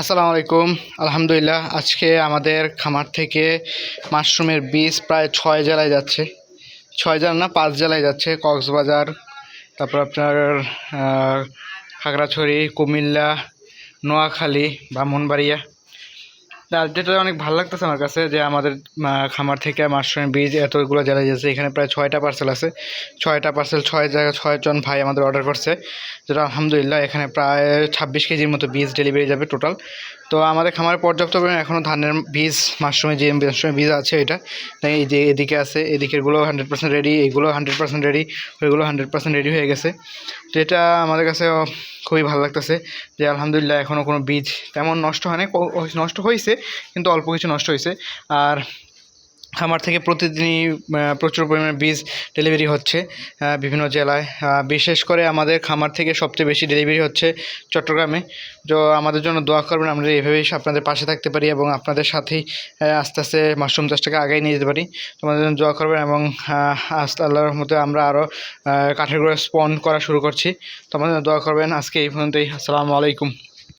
আসসালামু আলাইকুম। আলহামদুলিল্লাহ, আজকে আমাদের খামার থেকে মাশরুমের বীজ প্রায় ছয় জেলায় যাচ্ছে। ছয় জেলা না, পাঁচ জেলায় যাচ্ছে। কক্সবাজার, তারপর আপনার খাগড়াছড়ি, কুমিল্লা, নোয়াখালী, ব্রাহ্মণবাড়িয়া যেটা অনেক ভালো লাগতেছে আমার কাছে যে আমাদের খামার থেকে মাশরুমের বীজ এতগুলো জেলায় যাচ্ছে এখানে প্রায় ছয়টা পার্সেল আছে। ছয়টা পার্সেল ছয় জায়গায় ছয়জন ভাই আমাদের অর্ডার করছে। যেটা আলহামদুলিল্লাহ এখানে প্রায় ছাব্বিশ কেজির মতো বীজ ডেলিভারি যাবে টোটাল তো আমাদের খামারে পর্যাপ্ত পরিমাণে এখনও ধানের বীজ, মাশরুমের যে মাশরুমের বীজ আছে এটা, এই যে এদিকে আছে, এদিকেরগুলো হান্ড্রেড পার্সেন্ট রেডি এইগুলো হান্ড্রেড পার্সেন্ট রেডি ওইগুলো হান্ড্রেড পার্সেন্ট রেডি হয়ে গেছে। তো এটা আমাদের কাছে খুবই ভালো লাগতেছে যে আলহামদুলিল্লাহ এখনও কোনো বীজ তেমন নষ্ট হয় না নষ্ট হয়েছে কিন্তু অল্প কিছু নষ্ট হয়েছে আর খামার থেকে প্রতিদিনই প্রচুর পরিমাণে বীজ ডেলিভারি হচ্ছে বিভিন্ন জেলায়। বিশেষ করে আমাদের খামার থেকে সবচেয়ে বেশি ডেলিভারি হচ্ছে চট্টগ্রামে। তো আমাদের জন্য দোয়া করবেন, আমরা এভাবেই আপনাদের পাশে থাকতে পারি এবং আপনাদের সাথেই আস্তে আস্তে মাশরুম চাষটাকে আগায় নিয়ে যেতে পারি। তোমাদের জন্য দোয়া করবেন এবং আস্তে আল্লাহর রহমতে আমরা আরও কাঠের গুঁড়ো স্পন করা শুরু করছি। তোমাদের দোয়া করবেন, আজকে এই পর্যন্তই। আসসালামু আলাইকুম।